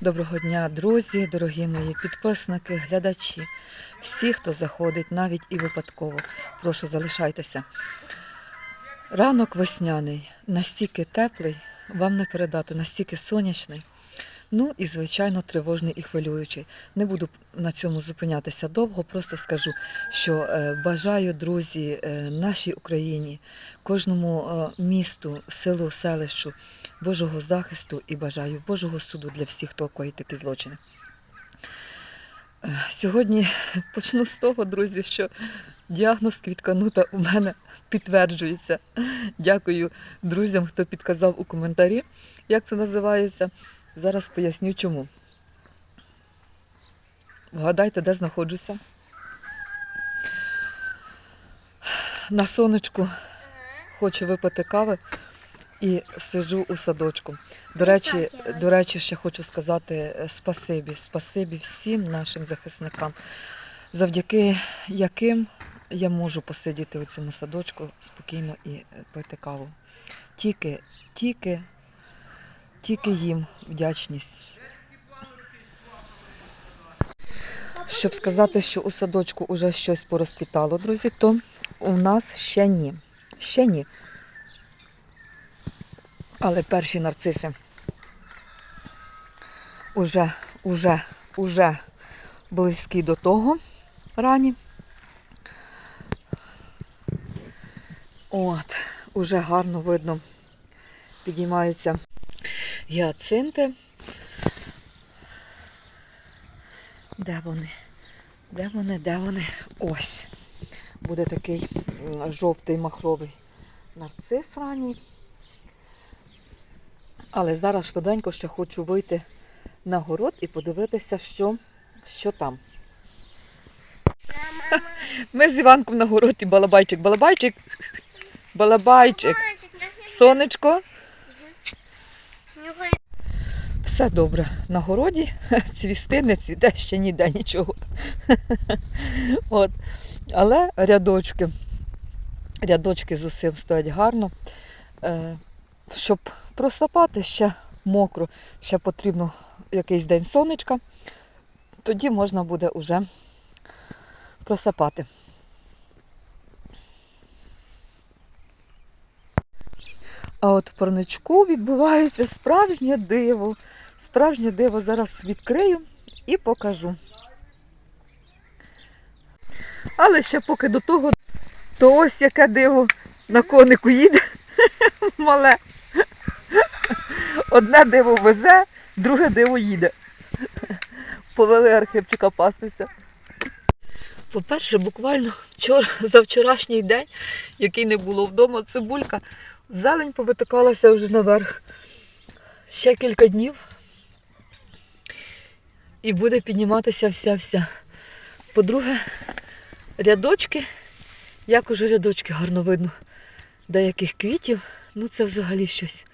Доброго дня, друзі, дорогі мої підписники, глядачі, всі, хто заходить, навіть і випадково. Прошу, залишайтеся. Ранок весняний, настільки теплий, вам не передати, настільки сонячний. Ну і, звичайно, тривожний і хвилюючий. Не буду на цьому зупинятися довго, просто скажу, що е, бажаю, друзі, е, нашій Україні, кожному е, місту, селу, селищу, Божого захисту і бажаю Божого суду для всіх, хто коїть такі злочини. Е, Сьогодні почну з того, друзі, що діагноз квітканута у мене підтверджується. Дякую друзям, хто підказав у коментарі, як це називається. Зараз поясню чому. Вгадайте, де знаходжуся. На сонечку хочу випити кави і сиджу у садочку. До речі, до речі, ще хочу сказати е, спасибі, спасибі всім нашим захисникам, завдяки яким я можу посидіти у цьому садочку спокійно і е, пити каву. Тільки, тільки, тільки їм вдячність. Щоб сказати, що у садочку вже щось порозквітало, друзі, то у нас ще ні. Ще ні. Але перші нарциси уже, уже, уже близькі до того рані. От, уже гарно видно, підіймаються гіацинти. Де вони? Де вони? Де вони? Ось. Буде такий жовтий махровий нарцис ранній. Але зараз швиденько ще хочу вийти на город і подивитися, що, що там. Ми з Іванком на городі балабайчик, балабайчик, балабайчик, сонечко. Все добре. На городі цвісти не цвіте ще ніде нічого. От. Але рядочки, рядочки з усім стоять гарно. Щоб просапати ще мокро, ще потрібно якийсь день сонечка, тоді можна буде вже просапати. А от в парничку відбувається справжнє диво. Справжнє диво зараз відкрию і покажу. Але ще поки до того, то ось яке диво на конику їде мале. Одне диво везе, друге диво їде. Повели архипчика пастися. По-перше, буквально вчора, за вчорашній день, який не було вдома, цибулька, зелень повитикалася вже наверх. Ще кілька днів і буде підніматися вся-вся. По-друге, рядочки, як уже рядочки гарно видно, деяких квітів, ну це взагалі щось.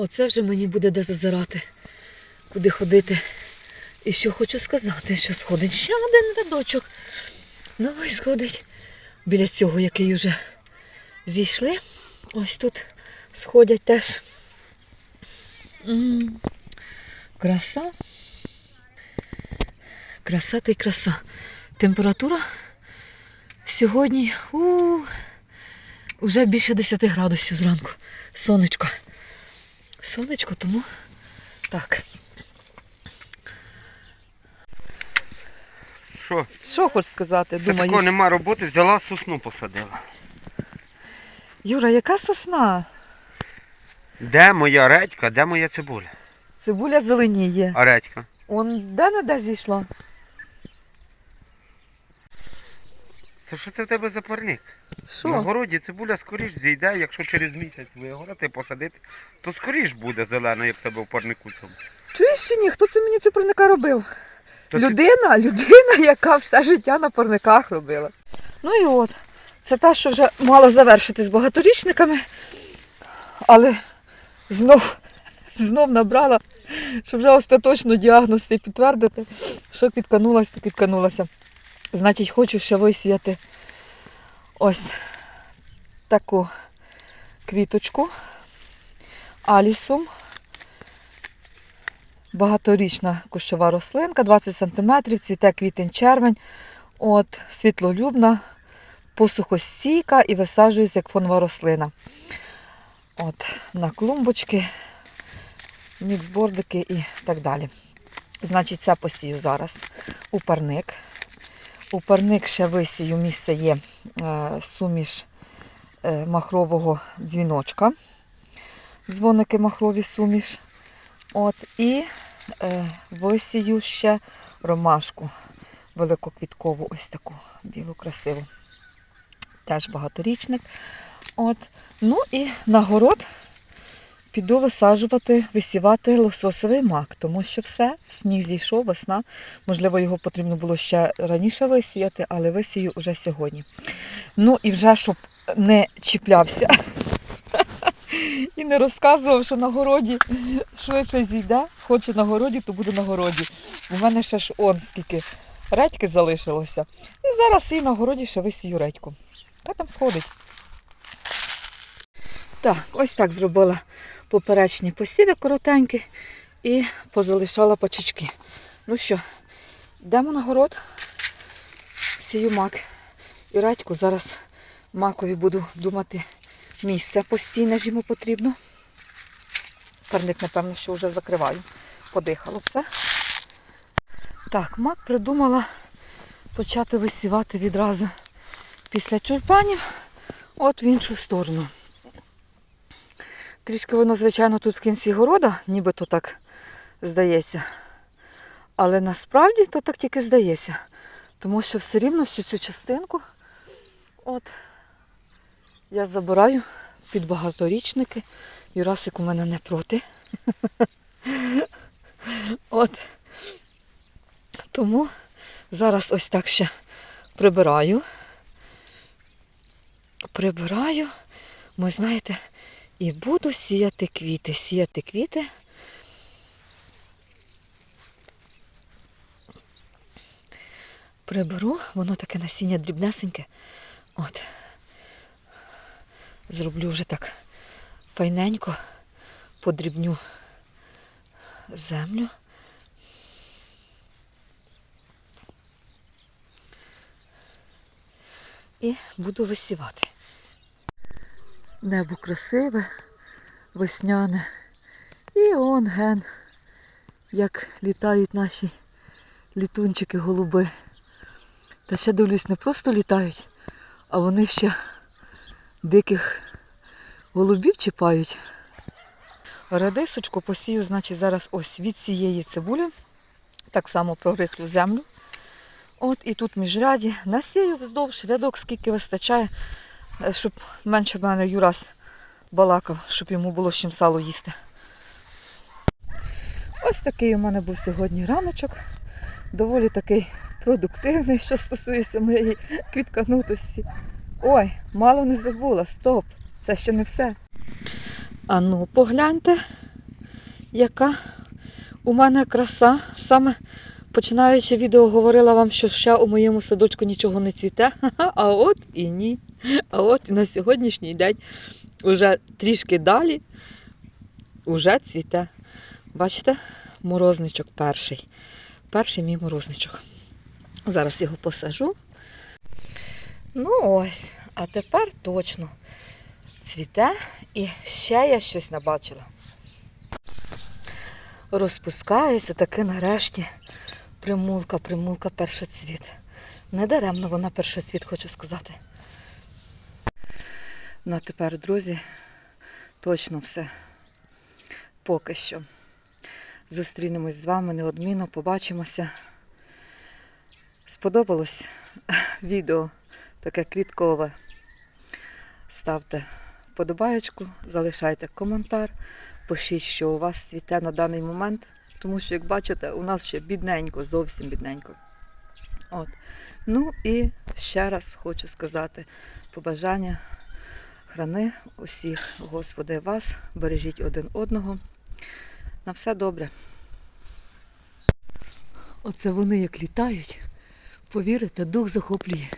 Оце вже мені буде де зазирати, куди ходити. І що хочу сказати, що сходить ще один рядочок. Новий сходить. Біля цього, який вже зійшли. Ось тут сходять теж. М, Краса. Краса та й краса. Температура сьогодні у, вже більше 10 градусів зранку. Сонечко. Сонечко, тому так. Що? Що хочеш сказати? Це Думаєш? такого нема роботи, взяла сосну посадила. Юра, яка сосна? Де моя редька, де моя цибуля? Цибуля зеленіє. А редька? Он де не де зійшла? То що це в тебе за парник? На городі цибуля скоріш зійде, якщо через місяць вигорати, посадити, то скоріш буде зелено, як в тебе в парнику цьому. Чуєш чи ні? Хто це мені цю парника робив? То ти- людина, людина, яка все життя на парниках робила. Ну і от, це те, що вже мало завершити з багаторічниками, але знов, знов набрала, щоб вже остаточно діагноз цей підтвердити, що підканулася, то підканулася. Значить, хочу ще висіяти ось таку квіточку алісум. Багаторічна кущова рослинка, 20 см, цвіте квітень-червень. От, світлолюбна, посухостійка і висаджується як фонова рослина. От, на клумбочки, міксбордики і так далі. Значить, це посію зараз у парник. У парник ще висію місце є суміш е, махрового дзвіночка. Дзвоники махрові суміш. От, і е, висію ще ромашку великоквіткову, ось таку білу, красиву. Теж багаторічник. От. Ну і на город піду висаджувати, висівати лососовий мак, тому що все, сніг зійшов, весна. Можливо, його потрібно було ще раніше висіяти, але висію вже сьогодні. Ну і вже щоб не чіплявся і не розказував, що на городі швидше зійде. Хоче на городі, то буде на городі. У мене ще ж он скільки редьки залишилося. І зараз і на городі ще висію редьку. Та там сходить. Так, ось так зробила поперечні посіви коротенькі і позалишала пачечки. Ну що, йдемо на город, сію мак і редьку. Зараз макові буду думати місце постійне ж йому потрібно. Парник, напевно, що вже закриваю. Подихало все. Так, мак придумала почати висівати відразу після тюльпанів, от в іншу сторону. Трішки воно, звичайно, тут в кінці города, нібито так здається. Але насправді то так тільки здається. Тому що все рівно всю цю частинку от, я забираю під багаторічники. Юрасик у мене не проти. От. Тому зараз ось так ще прибираю. Прибираю, ми знаєте, і буду сіяти квіти. Сіяти квіти. Приберу, воно таке насіння дрібнесеньке. От. Зроблю вже так файненько, подрібню землю. І буду висівати. Небо красиве, весняне. І он ген, як літають наші літунчики голуби. Та ще дивлюсь, не просто літають, а вони ще диких голубів чіпають. Радисочку посію, значить, зараз ось від цієї цибулі. Так само прорихлю землю. От і тут міжряді насію вздовж рядок, скільки вистачає, е, щоб менше в мене Юрас балакав, щоб йому було з чим сало їсти. Ось такий у мене був сьогодні раночок. Доволі такий продуктивний, що стосується моєї квітканутості. Ой, мало не забула, стоп, це ще не все. А ну, погляньте, яка у мене краса. Саме починаючи відео, говорила вам, що ще у моєму садочку нічого не цвіте. А от і ні. А от і на сьогоднішній день уже трішки далі уже цвіте. Бачите, морозничок перший. Перший мій морозничок. Зараз його посажу. Ну ось, а тепер точно цвіте і ще я щось набачила. Розпускається таки нарешті примулка, примулка першоцвіт. Недаремно вона першоцвіт, хочу сказати. Ну а тепер, друзі, точно все. Поки що. Зустрінемось з вами неодмінно, побачимося. Сподобалось відео таке квіткове. Ставте вподобаєчку, залишайте коментар, пишіть, що у вас цвіте на даний момент. Тому що, як бачите, у нас ще бідненько, зовсім бідненько. От. Ну і ще раз хочу сказати побажання. Храни усіх, Господи, вас, бережіть один одного. На все добре. Оце вони як літають, повірите, дух захоплює.